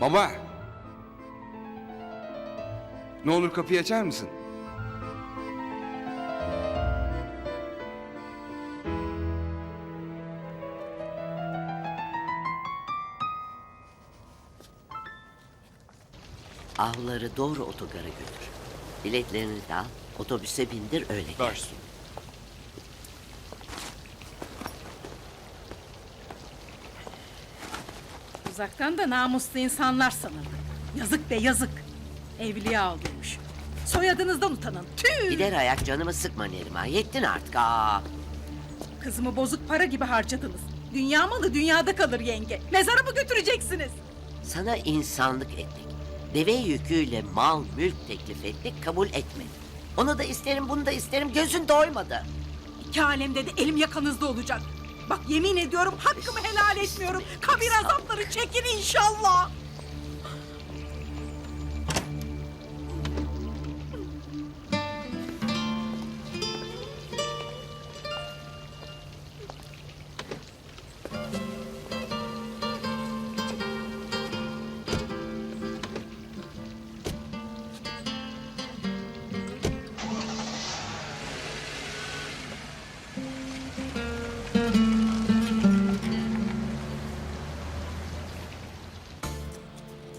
Baba! Ne olur kapıyı açar mısın? Avları doğru otogara götür. Biletlerini de al. Otobüse bindir öyle gel. Baş Uzaktan da namuslu insanlar sanırdı. Yazık be yazık. Evliya olmuş. Soyadınızdan utanın. Tüh! Gider ayak canımı sıkma Neriman. Yettin artık. Aa. Kızımı bozuk para gibi harcadınız. Dünya malı dünyada kalır yenge. Mezara mı götüreceksiniz? Sana insanlık ettik. Deve yüküyle mal mülk teklif ettik kabul etmedin. Onu da isterim bunu da isterim gözün doymadı. İki alemde de elim yakanızda olacak. Bak yemin ediyorum hakkımı helal etmiyorum. Kabir azapları çekin inşallah.